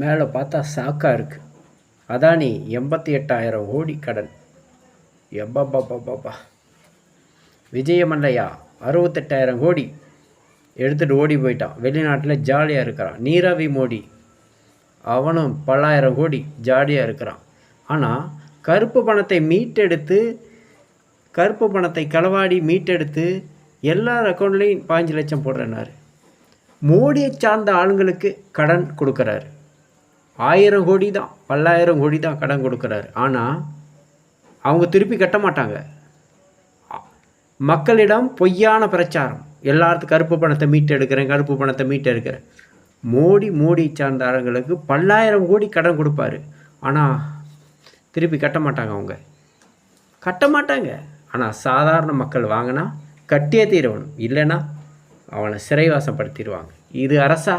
மேலே பார்த்தா சாக்காக இருக்குது அதானி எண்பத்தி எட்டாயிரம் கோடி கடன். எப்பப்பப்பப்பா விஜயமல்லையா அறுபத்தெட்டாயிரம் கோடி. எடுத்துகிட்டு ஓடி போயிட்டான். வெளிநாட்டில் ஜாலியாக இருக்கிறான். நீரவி மோடி. அவனும் பல்லாயிரம் கோடி ஜாலியாக இருக்கிறான். ஆனால் கருப்பு பணத்தை மீட்டெடுத்து கருப்பு பணத்தை களவாடி மீட்டெடுத்து எல்லார் அக்கௌண்ட்லேயும் பாஞ்சு லட்சம் போடுறனாரு மோடியை சார்ந்த ஆளுங்களுக்கு கடன் கொடுக்குறாரு. ஆயிரம் கோடி தான் பல்லாயிரம் கோடி தான் கடன் கொடுக்குறாரு. ஆனால் அவங்க திருப்பி கட்ட மாட்டாங்க. மக்களிடம் பொய்யான பிரச்சாரம். எல்லாத்துக்கும் கருப்பு பணத்தை மீட்டு எடுக்கிறேன் கருப்பு பணத்தை மீட்டு எடுக்கிறேன் மோடி மோடி சார்ந்தாரங்களுக்கு பல்லாயிரம் கோடி கடன் கொடுப்பாரு. ஆனால் திருப்பி கட்ட மாட்டாங்க அவங்க. கட்ட மாட்டாங்க. ஆனால் சாதாரண மக்கள் வாங்கினா கட்டியே தீரணும். இல்லைன்னா அவனை சிறைவாசப்படுத்திடுவாங்க. இது அரசா?